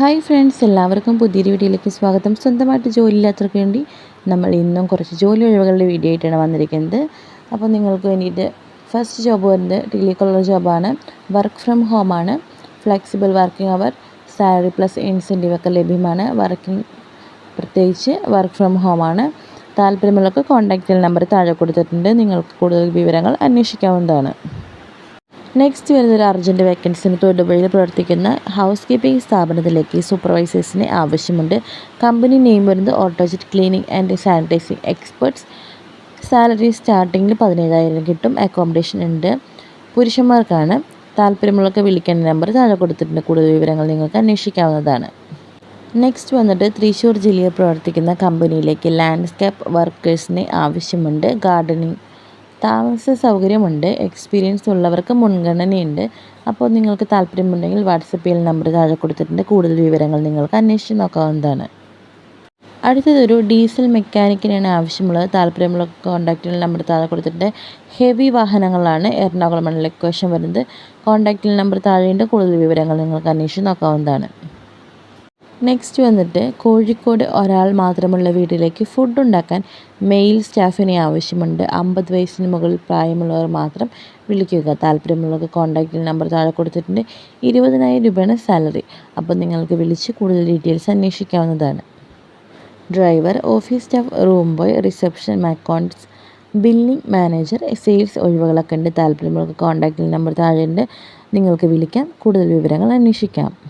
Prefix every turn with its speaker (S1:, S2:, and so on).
S1: Hi friends എല്ലാവർക്കും പുതിയൊരു വീഡിയോയിലേക്ക് സ്വാഗതം. സ്വന്തമായിട്ട് ജോലിയില്ലാത്തവർക്ക് വേണ്ടി നമ്മൾ ഇന്നും കുറച്ച് ജോലി ഒഴിവുകളുടെ വീഡിയോ ആയിട്ടാണ് വന്നിരിക്കുന്നത്. അപ്പോൾ നിങ്ങൾക്ക് വേണ്ടിയിട്ട് ഫസ്റ്റ് ജോബ് വരുന്നത് ടെലികോളർ ജോബാണ് work from ഹോമാണ് flexible working hour salary plus incentive ഒക്കെ ലഭ്യമാണ്. വർക്കിംഗ് പ്രത്യേകിച്ച് വർക്ക് ഫ്രം ഹോമാണ് താല്പര്യമുള്ളവർക്ക് കോൺടാക്റ്റ് നമ്പർ താഴെ കൊടുത്തിട്ടുണ്ട്. നിങ്ങൾക്ക് കൂടുതൽ വിവരങ്ങൾ അന്വേഷിക്കാവുന്നതാണ്. നെക്സ്റ്റ് വരുന്ന ഒരു അർജന്റ് വേക്കൻസിന് തൊടുപുഴയിൽ പ്രവർത്തിക്കുന്ന ഹൗസ് കീപ്പിംഗ് സ്ഥാപനത്തിലേക്ക് സൂപ്പർവൈസേഴ്സിന് ആവശ്യമുണ്ട്. കമ്പനി നെയിം വരുന്നത് ഓട്ടോജിറ്റ് cleaning and sanitising experts salary സ്റ്റാർട്ടിങ്ങിൽ പതിനേഴായിരം കിട്ടും. അക്കോമഡേഷൻ ഉണ്ട്. പുരുഷന്മാർക്കാണ്. താല്പര്യമുള്ളവർക്ക് വിളിക്കേണ്ട നമ്പർ താഴെ കൊടുത്തിട്ടുണ്ട്. കൂടുതൽ വിവരങ്ങൾ നിങ്ങൾക്ക് അന്വേഷിക്കാവുന്നതാണ്. നെക്സ്റ്റ് വന്നിട്ട് തൃശ്ശൂർ ജില്ലയിൽ പ്രവർത്തിക്കുന്ന കമ്പനിയിലേക്ക് ലാൻഡ്സ്കേപ്പ് വർക്കേഴ്സിന് ആവശ്യമുണ്ട്. ഗാർഡനിങ് താമസ സൗകര്യമുണ്ട് എക്സ്പീരിയൻസ് ഉള്ളവർക്ക് മുൻഗണനയുണ്ട്. അപ്പോൾ നിങ്ങൾക്ക് താല്പര്യമുണ്ടെങ്കിൽ വാട്സപ്പിൽ നമ്പർ താഴെ കൊടുത്തിട്ടുണ്ട്. കൂടുതൽ വിവരങ്ങൾ നിങ്ങൾക്ക് അന്വേഷിച്ച് നോക്കാവുന്നതാണ്. അടുത്തതൊരു ഡീസൽ മെക്കാനിക്കിനാണ് ആവശ്യമുള്ളത്. താല്പര്യമുള്ള കോൺടാക്റ്റിൽ നമ്പർ താഴെ കൊടുത്തിട്ടുണ്ട്. ഹെവി വാഹനങ്ങളാണ് എറണാകുളം ലൊക്കേഷൻ വരുന്നത്. കോൺടാക്റ്റിൽ നമ്പർ താഴെയുണ്ട്. കൂടുതൽ വിവരങ്ങൾ നിങ്ങൾക്ക് അന്വേഷിച്ച് നോക്കാവുന്നതാണ്. നെക്സ്റ്റ് വന്നിട്ട് കോഴിക്കോട് ഒരാൾ മാത്രമുള്ള വീട്ടിലേക്ക് ഫുഡ് ഉണ്ടാക്കാൻ മെയിൽ സ്റ്റാഫിനെ ആവശ്യമുണ്ട്. അമ്പത് വയസ്സിന് മുകളിൽ പ്രായമുള്ളവർ മാത്രം വിളിക്കുക. താല്പര്യമുള്ളവർക്ക് കോൺടാക്റ്റ് നമ്പർ താഴെ കൊടുത്തിട്ടുണ്ട്. ഇരുപതിനായിരം രൂപയാണ് സാലറി അപ്പോൾ നിങ്ങൾക്ക് വിളിച്ച് കൂടുതൽ details അന്വേഷിക്കാവുന്നതാണ്. Driver office staff room boy reception accounts billing manager sales ഒഴിവുകളൊക്കെ ഉണ്ട്. താല്പര്യമുള്ളവർക്ക് കോൺടാക്റ്റ് നമ്പർ താഴെ ഉണ്ട്. നിങ്ങൾക്ക് വിളിക്കാം. കൂടുതൽ വിവരങ്ങൾ അന്വേഷിക്കാം.